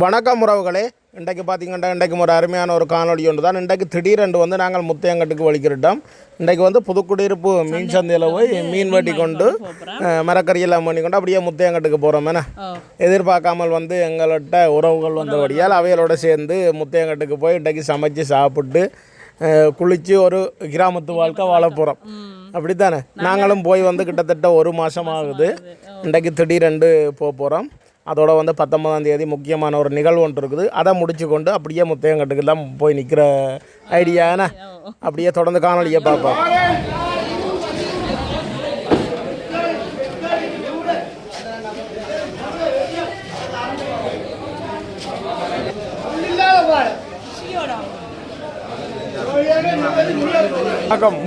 வணக்கம் உறவுகளே. இன்றைக்கு பார்த்தீங்கன்னா இன்றைக்கு ஒரு அருமையான ஒரு காணொளி ஒன்று தான். இன்றைக்கு திடீரென்று வந்து நாங்கள் முத்தையங்கட்டுக்கு வலிக்கிறோம் இன்றைக்கு வந்து புதுக்குடியிருப்பு மீன் சந்தையில் போய் மீன் வெட்டி கொண்டு மரக்கறியெல்லாம் பண்ணி கொண்டு அப்படியே முத்தையங்கட்டுக்கு போகிறோம் என்ன எதிர்பார்க்காமல் வந்து எங்கள்கிட்ட உறவுகள் வந்தபடியால் அவைகளோட சேர்ந்து முத்தையங்கட்டுக்கு போய் இன்றைக்கு சமைச்சு சாப்பிட்டு குளிச்சு ஒரு கிராமத்து வாழ்க்கை வாழ போகிறோம் அப்படித்தானே? நாங்களும் போய் வந்து கிட்டத்தட்ட ஒரு மாதம் ஆகுது. இன்றைக்கு திடீரென்று போக போகிறோம் அதோட வந்து பத்தொன்பதாம் தேதி முக்கியமான ஒரு நிகழ்வு ஒன்று இருக்குது அதை முடிச்சு கொண்டு அப்படியே முத்தையங்கட்டுக்கு தான் போய் நிற்கிற ஐடியானா அப்படியே தொடர்ந்து காணொலியை பார்ப்போம் வணக்கம்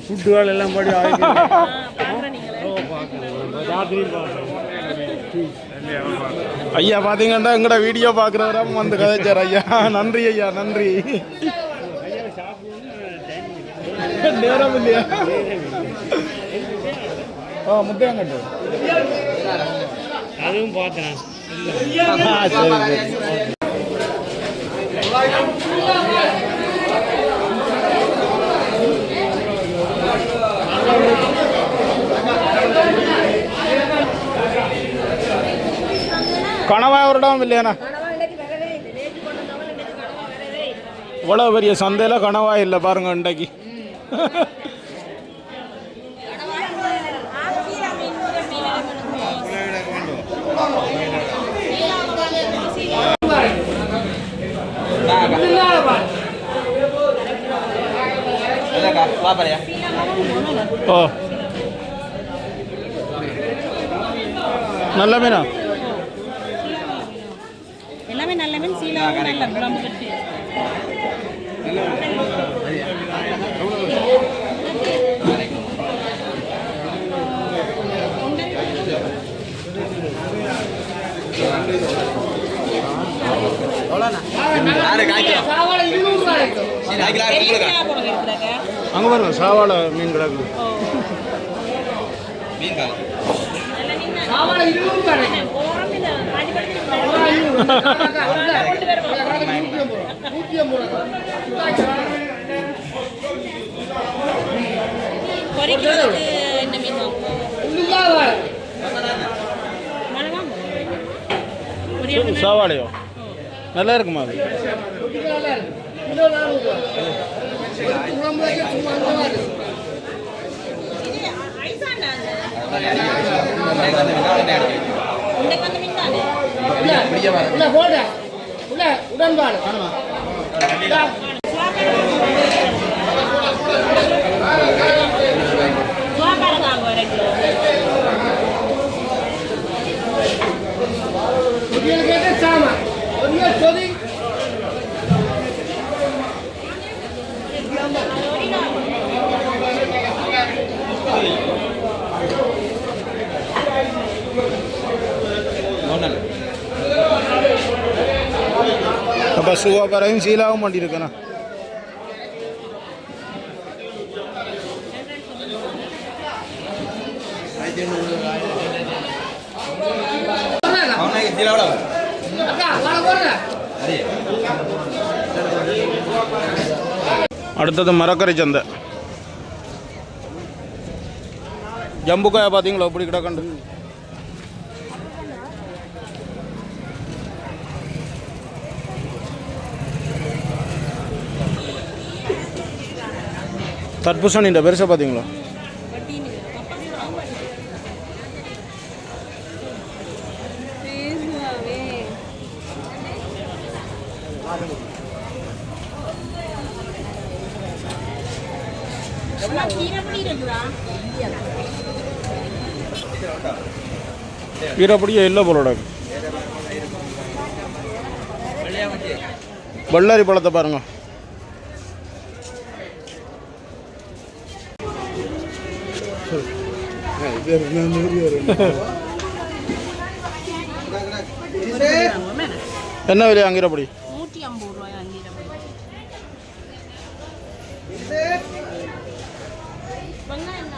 ஃபுட்டுகள் எல்லாம் படி ஐயா பார்த்தீங்கன்னா எங்கட வீடியோ பார்க்குறவரம் வந்து கதைச்சார் ஐயா. நன்றி ஐயா நன்றி. நேரம் இல்லையா ஓ முத்தையங்கட்டு. அதுவும் பார்த்தேன். சரி. கனவா கணவாய் ஒரு இல்லையாண்ணா இவ்வளோ பெரிய சந்தையில் கனவா இல்லை பாருங்க இன்றைக்கு. ஓ. நல்ல மீனா எல்லாமே நல்ல மீன் சீலாவும் நல்ல குழம்பு கட்டி இருக்கிறாங்க அங்கே பாருங்க சாவாழை மீன் கிடக்கு. பொரிக்கிறதுக்கு என்ன மீன் வாங்குவோம்? நல்லா இருக்குமா அது ஐசாண்டா அது? இந்த கந்து மீன் தானே? சுவாப்பாடு தாங்க ஒரு கிலோ. அப்போ சுவாபரையும் சீலாவும் பண்ணியிருக்கேண்ணா அடுத்தது மரக்கறி சந்தை. ஜம்புக்காயை பார்த்தீங்களா? எப்படி கிடக்கண்டு தர்பூசணி இந்த பெருசாக பார்த்தீங்களா? அம்மா, இல்லை போலோட பழத்தை பாருங்க. என்ன விலையா அங்கீரப்படி நூற்றி ஐம்பது ரூபாய் கீரை பொடி. வெங்காயம்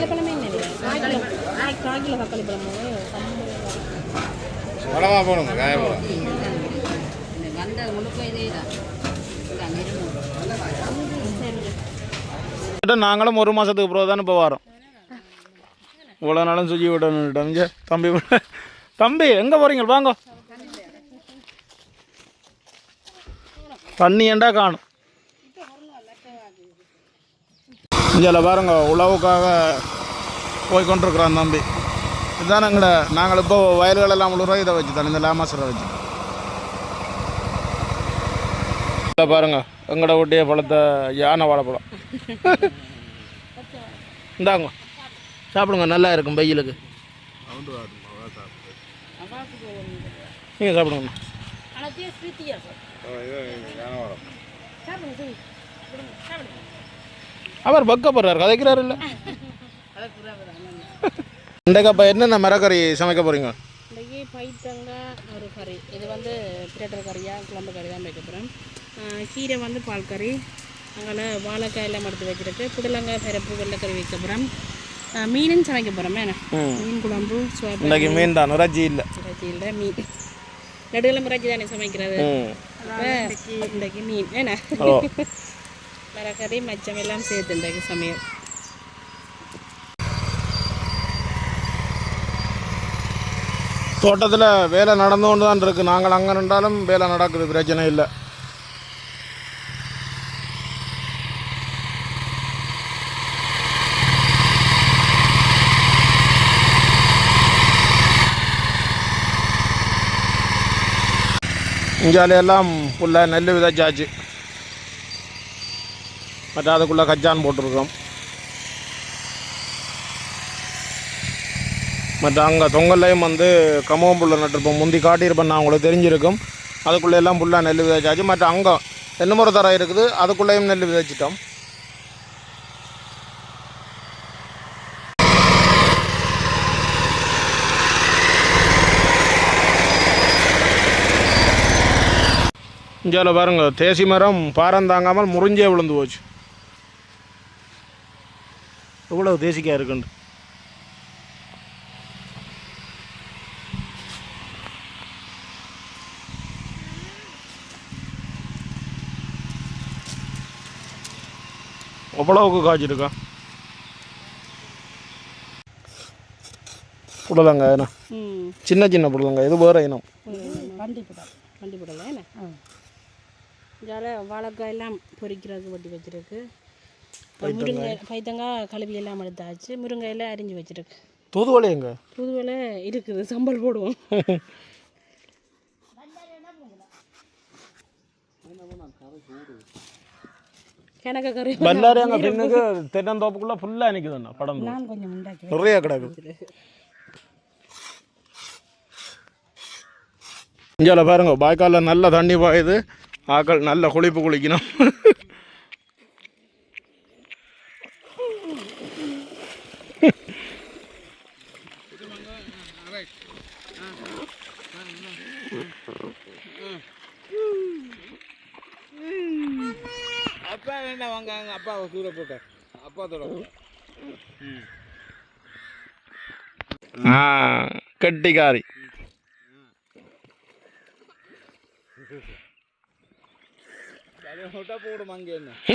தக்காளி பழமே என்ன கால் கிலோ கால் கிலோ தக்காளி பழமோ நாங்களும் ஒரு மாதத்துக்கு பிறகு தானே இப்போ வரோம். இவ்வளோ நாளும் சுஜி விடணும் தம்பி தம்பி எங்கே போகிறீங்க வாங்க. தண்ணி ஏண்டா காணும்? இதில் பாருங்க உழவுக்காக போய் கொண்டிருக்கிறோம் தம்பி இதுதான் எங்களை நாங்கள் இப்போ வயல்களெல்லாம் முழுவா இதை வச்சு தான் இந்த லேமாசரை வச்சு இதை பாருங்க எங்கட ஒட்டிய பழத்தை யானை வாழைப்பழம் இந்தாங்க சாப்பிடுங்க நல்லா இருக்கும் வெயிலுக்கு நீங்கள் சாப்பிடுங்க அவர் பக்கப்படுறாரு கதைக்கிறாரு இல்லை இன்றைக்கு அப்போ என்னென்ன மரக்கறி சமைக்க போகிறீங்க இன்றைக்கி பைத்தங்காய் ஒரு கறி. இது வந்து பிரேட்டர் கறியா குழம்பு கறி தான் வைக்க போகிறோம் கீரை வந்து பால் கறி. அங்கே வாழைக்காய் எல்லாம் எடுத்து வச்சுருக்கு. புடலங்காய் பருப்பு வெள்ளைக்கறி வைக்க போகிறோம் மீனும் சமைக்க போகிறோம் மீன் குழம்பு இன்றைக்கு மீன் தான் இறைச்சி இல்லை. இறைச்சி இல்லை மீன். நடுவில் இறைச்சி தானே சமைக்கிறது. இன்றைக்கு மீன். என்ன? ஓ மரக்கறி மச்சம் எல்லாம் சமையல் தோட்டத்தில் வேலை நடந்து கொண்டு தான் இருக்குது நாங்கள் அங்கே நின்றாலும் வேலை நடக்குது பிரச்சனை இல்லை இங்கால எல்லாம் ஃபுல்லாக நெல் விதைச்சாச்சு மற்ற அதுக்குள்ளே கச்சான் போட்டிருக்கோம். மற்ற அங்கே தொங்கல்லையும் வந்து கம்பம் புல்ல நட்டிருப்போம். முந்தி காட்டியிருப்பேன் நான் உங்களுக்கு தெரிஞ்சிருக்கும். அதுக்குள்ளே எல்லாம் ஃபுல்லாக நெல் விதைச்சாச்சு. மற்ற அங்கே தென்னைமரம் தரம் இருக்குது. அதுக்குள்ளேயும் நெல் விதைச்சிட்டோம். இந்தியாவில் பாருங்கள் தேசி மரம் பாரம் தாங்காமல் முறிஞ்சே விழுந்து போச்சு. எவ்வளவு தேசிக்காய் இருக்குண்டு எவ்வளவுக்கு காய்ச்சிருக்கா புடலங்க என்ன? சின்ன சின்ன புடலங்க இது வேறு இனம். கண்டிப்படல் கண்டிப்படல என்ன? இதால் வாழைக்காய் எல்லாம் பொரிக்கிறதுக்கு வட்டி வச்சிருக்கு. முருங்கை பைத்தங்காய் கழுவி எல்லாம் எடுத்தாச்சு. முருங்கையில் அரிஞ்சு வச்சிருக்கு. தூதுவளி எங்க? புதுவில் இருக்குது. சம்பல் போடுவோம். பல்லாரி அங்கே பின்னுக்கு தென்னந்தோப்புக்குள்ளே ஃபுல்லாக நிற்குதுண்ணா படம் நிறைய பாருங்க வாய்க்காலில் நல்ல தண்ணி பாயுது. ஆக்கள் நல்ல குளிப்பு குளிக்கணும். அப்பா வேண்டாம் வாங்க அங்கே அப்பாவை தூர போட்டேன் அப்பா தூர கெட்டிக்காரி.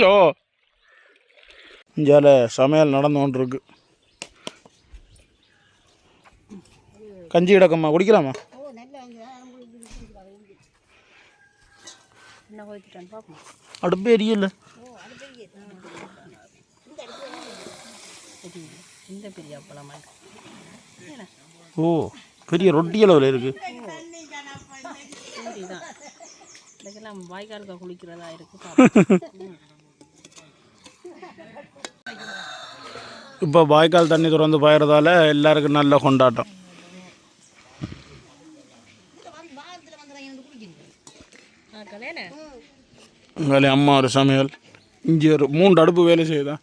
ஓ இந்தியாவில் சமையல் நடந்து கொண்டு கஞ்சி கிடக்குமா? குடிக்கலாமா? அடுப்பு எரியல. இந்த பெரிய அப்பளமா ஓ பெரிய ரொட்டி அளவில் இருக்கு. வாய்க்காலுக்கு குளிக்கிறதா. இப்போ வாய்க்கால் தண்ணி திறந்து பாயறதால எல்லாருக்கும் நல்ல கொண்டாட்டம். வேலை அம்மா ஒரு சமையல். இஞ்சி ஒரு மூன்று அடுப்பு வேலை செய்யுதா?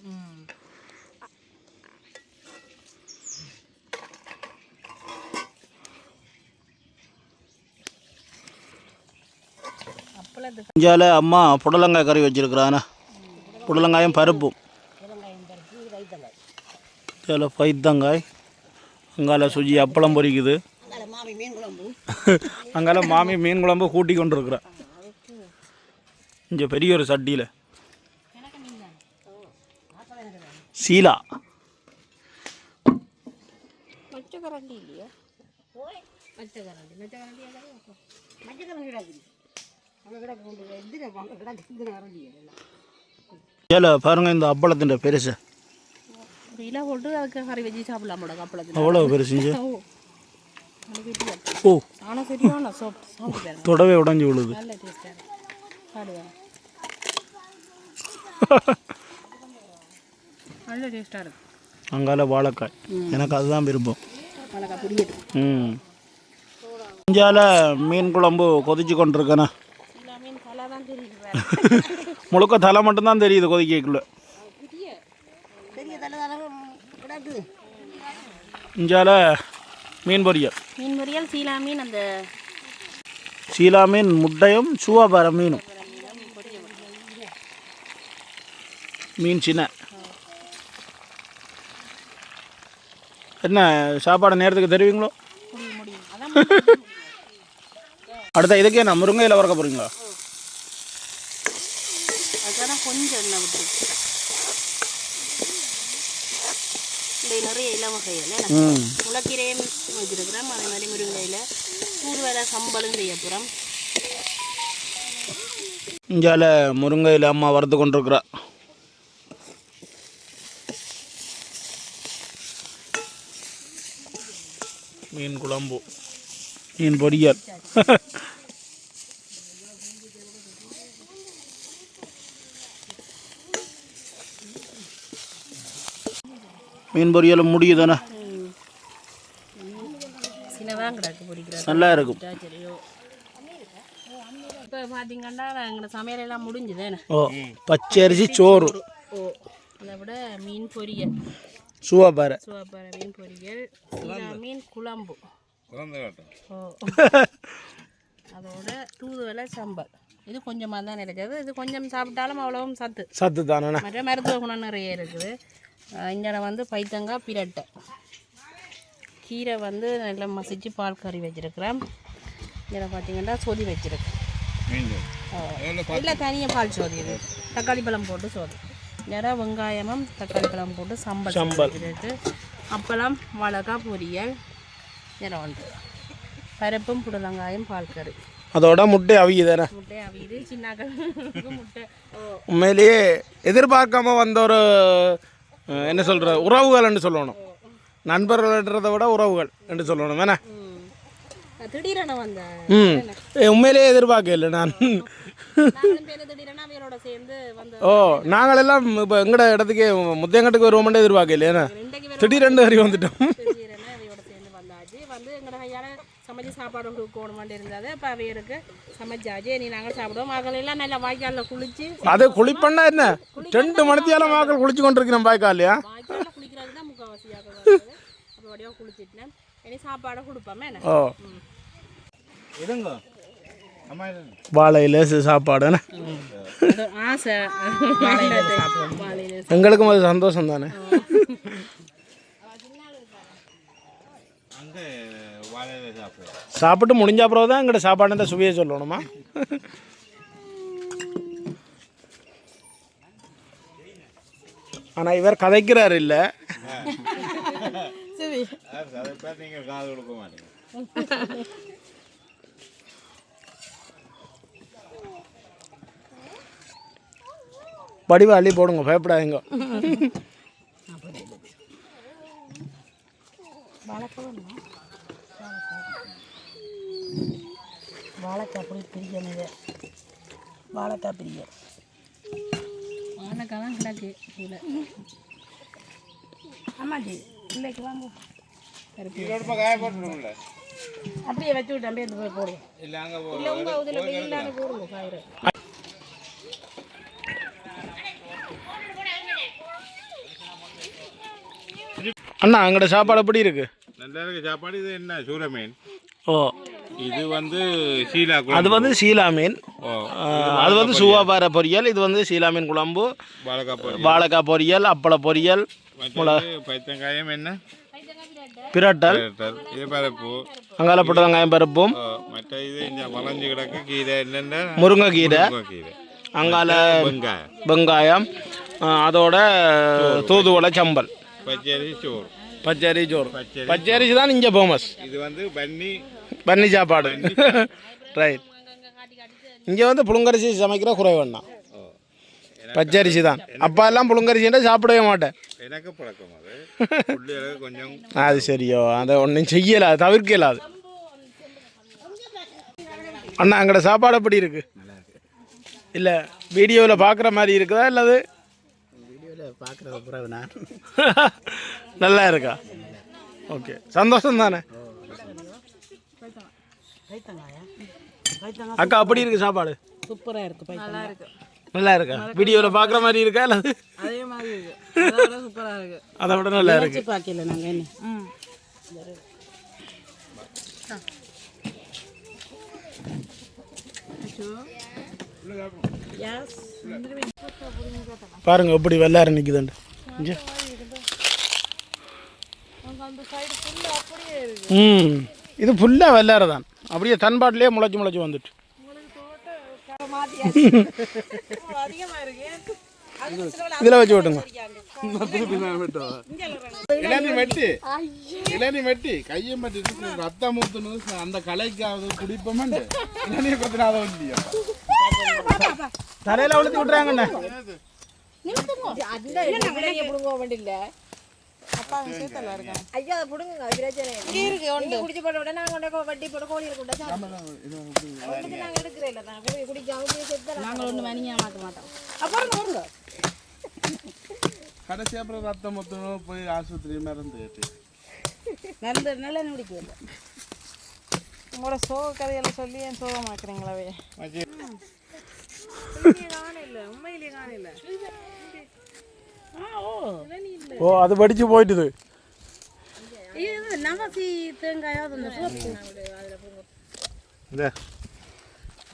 இஞ்சால அம்மா புடலங்காய் கறி வச்சிருக்கிறானே? புடலங்காயும் பருப்பும். இதில் பைத்தங்காய் அங்கால சுஜி அப்பளம் குழம்பு. அங்கால மாமி மீன் குழம்பு கூட்டி கொண்டு இருக்கிறா இங்கே பெரிய ஒரு சட்டியில். சீலா. இதில் பாருங்க இந்த அப்பளத்தின் பெருசு. அவ்வளோ பெருசுங்க ஓ தொடவே உடஞ்சி விழுது. நல்ல டேஸ்ட்டாக இருக்கு. அங்கால வாழைக்காய். எனக்கு அதுதான் விருப்பம். ம். இஞ்சால மீன் குழம்பு கொதிச்சு கொண்டிருக்கேண்ணா. முழுக்க தலை மட்டும்தான் தெரியுது கொதிக்கக்குள்ள. இஞ்சால மீன் பொரியல். மீன் பொரியல் சீலா மீன் அந்த சீலா மீன் முட்டையும் சுவாபார மீனும். மீன் சின்ன. என்ன சாப்பாடு நேரத்துக்கு தருவீங்களோ? அடுத்த இதுக்கு என்ன முருங்கையில் வறக்க போகிறீங்களா அதுக்காக கொஞ்சம் எண்ணெய் விட்டுருக்கு நிறைய இலை ம். முளக்கீரையும் வச்சுருக்கிறோம். அதே மாதிரி முருங்கையில் தூர்வேலை சம்பளும் செய்ய போகிறோம் இஞ்சால முருங்கையில் அம்மா வறுத்து கொண்டிருக்கிறா. மீன் குழம்பு. மீன் பொரியல். மீன் பொரியலும் முடியுதானே நல்லா இருக்கும் இப்போ பார்த்தீங்கன்னா எங்களோட சமையலெல்லாம் முடிஞ்சுதேண்ணே ஓ பச்சரிசி சோறு. ஓ. அதை விட மீன் பொரியல். சுவாபாரை. சுவாப்பாறை மீன் பொரியல். மீன் குழம்பு. அதோட தூதுவளை சம்பல் இது கொஞ்சமாக தான் இருக்குது. இது கொஞ்சம் சாப்பிட்டாலும் அவ்வளவும் சத்து. சத்து தானே மற்ற மருத்துவ குணம் நிறைய இருக்குது. இங்கே வந்து பைத்தங்காய் பிரட்டை. கீரை வந்து நல்லா மசிச்சு பால் கறி வச்சுருக்கிறேன். இதில் பார்த்தீங்கன்னா சொதி வச்சிருக்கு மீன் இல்லை தனியாக பால் சோதி இது. தக்காளி பழம் போட்டு சோதி. நேராக வெங்காயமும் தக்காளி பழம் போட்டு சம்பல் சம்பல். அப்பளம் மிளகாய் பொரியல் இதில் வந்து பருப்பும் புடலங்காயும் பால் கறி. அதோட முட்டை அவியுதானே உண்மையிலேயே எதிர்பார்க்காம வந்த ஒரு என்ன சொல்கிற உறவுகள் என்று சொல்லணும். நண்பர்கள்ன்றதை விட உறவுகள் என்று சொல்லணும். வேணா ம். உண்மையிலேயே எதிர்பார்க்கல நான். ஓ நாங்கள் எல்லாம் இப்போ எங்கட இடத்துக்கு முத்தையங்கட்டுக்கு வருவோம்னு எதிர்பார்க்கல ஏன்னா திடீரெண்டு வரி வந்துட்டோம். வந்து எங்களோட கையால் சமைச்சு சாப்பாடு கொடுக்கணுமாட்டு இருந்தது. இப்போ அவையருக்கு சமைச்சாச்சு. நீ நாங்கள் சாப்பிடுவோம். மகளெல்லாம் நல்லா வாய்க்காலில் குளிச்சு அது குளிப்பண்ணா என்ன? ரெண்டு மணித்தியால மக்கள் குளிச்சு கொண்டிருக்கிறோம் பாய்க்காலையா வாய்க்காலில் குளிக்கிறது தான் முக்கால்வாசியாக வருது அப்போ வடிவாக குளிச்சிட்டேன். இனி சாப்பாடை கொடுப்போமே என்ன? ஓ. இருங்க அம்மா வாழையில சி- சாப்பாடு என்ன? அது ஆசை. வாழையில எங்களுக்கும் அது சந்தோஷம் தானே? சாப்பிட்டு முடிஞ்ச அப்புறம் தான் எங்கள்கிட்ட சாப்பாடு சுவையை சொல்லணுமா? ஆனால் இவர் கதைக்கிறார் இல்லை. வடிவ அள்ளி போடுங்க பயப்படாதீங்க. வாழைக்காய் அப்படி பிரிக்கணும் இதை. வாழைக்காய் பிரியல் வாழைக்காய் தான் கிடக்கு கூட ஆமாண்டி பிள்ளைக்கு வாங்க. அப்படியே வச்சு விட்டு அப்படியே போய் போடுவோம் இல்லை உங்கள் இதில் வெயிலான போடுங்க காயிறு. அண்ணா அங்கட சாப்பாடு எப்படி இருக்கு? நல்லா இருக்கு. சாப்பாடு இது என்ன? சூர மீன். ஓ. இது வந்து சீலா அது வந்து சீலா மீன். அது வந்து சுவாபார பொரியல் இது வந்து சீலா மீன் குழம்பு. வாழைக்காய் பொரியல். அப்பள பொரியல் பைத்தங்காயம் என்ன? பிரட்டல். அங்கால போட்ட வெங்காயம் பருப்பும். மற்ற இது வளைஞ்சு கிடக்கு. கீரை என்னென்ன? முருங்கைக்கீரை. கீரை அங்கால வெங்காயம். அதோட தூதுவளை சம்பல். பச்சரி சோறு. பச்சரி சோறு. பச்சரி பச்சரிசி தான் இங்கே ஃபேமஸ் இது வந்து பன்னி. பன்னி சாப்பாடு. ரைட் இங்கே வந்து புழுங்கரிசி சமைக்கிற குறைவண்ணா பச்சரிசி தான். அப்பா எல்லாம் புழுங்கரிசின்னா சாப்பிடவே மாட்டேன். எனக்கு பழக்கம் அது. கொஞ்சம் அது சரியோ. அதை ஒன்றும் செய்யலாது தவிர்க்கலாது அண்ணா அங்கட சாப்பாடு எப்படி இருக்கு? இல்லை வீடியோவில் பார்க்குற மாதிரி இருக்குதா இல்லது பார்க்குறது பிறகு நான். நல்லா இருக்கா? ஓகே சந்தோஷம் தானே அக்கா அப்படி இருக்கு சாப்பாடு? சூப்பராக பைத்தம் நல்லா இருக்கு. நல்லா இருக்கா? வீடியோவில் பார்க்குற மாதிரி இருக்கா இல்லை அதே மாதிரி இருக்கு. சூப்பராக இருக்கு. அதை விட நல்லா இருக்கு. பார்க்கல நாங்கள் என்ன? ம். பாருங்க எப்படி வெள்ளார நிற்குதுண்டு ம் இது ஃபுல்லாக வெள்ளார தான். அப்படியே தன்பாட்டிலே முளைச்சி முளைச்சி வந்துட்டு. இதில் வச்சு விட்டுங்க. இளநி வெட்டி. இளநி வெட்டி. கையை மட்டிட்டு ரத்தம் ஊத்துனது அந்த கலைக்காவது குடிப்போமண்டு இளநியை கொத்தினாத இல்லையா தலையில் அழுத்தி விட்றாங்கண்ணே ஐயா அது பிரச்சனை இல்லை. நீங்க குடிச்சு போட்ட உடனே நாங்கள் கொண்டு வட்டி போட்டு கோழியில் கொண்டு சாப்பிடுவோம். நாங்கள் எடுக்கிறே இல்லை தான் குடிக்காம நாங்கள் ஒன்று மணியாக மாற்ற மாட்டோம். அப்புறம் கடைசி அப்புறம் ரத்தம் ஊத்தணும் போய் ஆஸ்பத்திரி கேட்டு நல்ல நல்ல குடிக்கல உங்களோட சோக கதையெல்லாம் சொல்லி என் சோகமாக்குறீங்களாவே ஓ அது படித்து போயிட்டுது.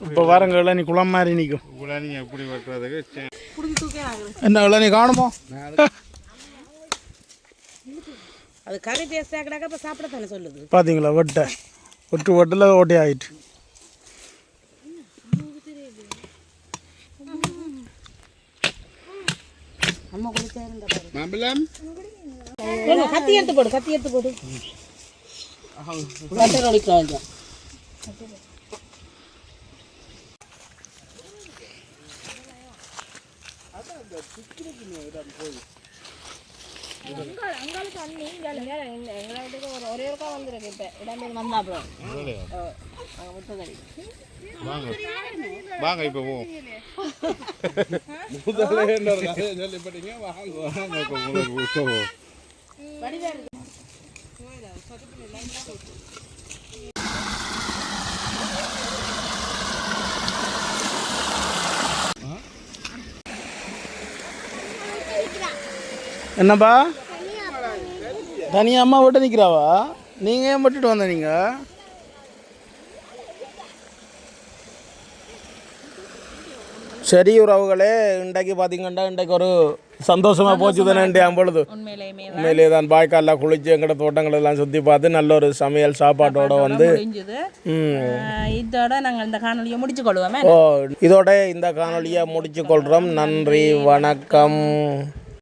இப்போ வரங்க இளநி குளம் மாதிரி நிற்கும் உலனி எப்படி வெட்டுறதுக்கு என்ன இளநி காணுமோ? அது கறி டேஸ்டாக கிடக்க இப்போ சாப்பிட தானே சொல்லுது. பார்த்தீங்களா வெட்டை. பாரு மாம்பழம் போடு, கத்தி எடுத்து போடு கத்தி எடுத்து போடு கொஞ்சம் அங்களுக்கு அண்ணி இங்கே எங்களை வீட்டுக்கு ஒரு ஒரே ஒருக்கா வந்துருக்கு இப்போ இடமே வந்தா அப்புறம் முத்ததடி வாங்க வாங்க இப்போ போ சொல்லிப்பட்டீங்க வாங்க வாங்க இப்போ உங்களுக்கு என்னப்பா? தனியாக அம்மா விட்டு நிற்கிறாவா நீங்கள் ஏன் விட்டுட்டு வந்த நீங்கள் சரி உறவுகளே இன்றைக்கு பார்த்தீங்கன்னா இன்றைக்கு ஒரு சந்தோஷமாக போச்சு தானே பொழுது. உண்மையிலே தான். பாய்க்காலில் குளிச்சு எங்கட தோட்டங்கள் எல்லாம் சுற்றி பார்த்து நல்ல ஒரு சமையல் சாப்பாட்டோட வந்து இதோட நாங்கள் இந்த காணொலியை முடிச்சு கொள்வோமே ஓ இதோட இந்த காணொலியை முடிச்சு கொள்கிறோம் நன்றி வணக்கம்.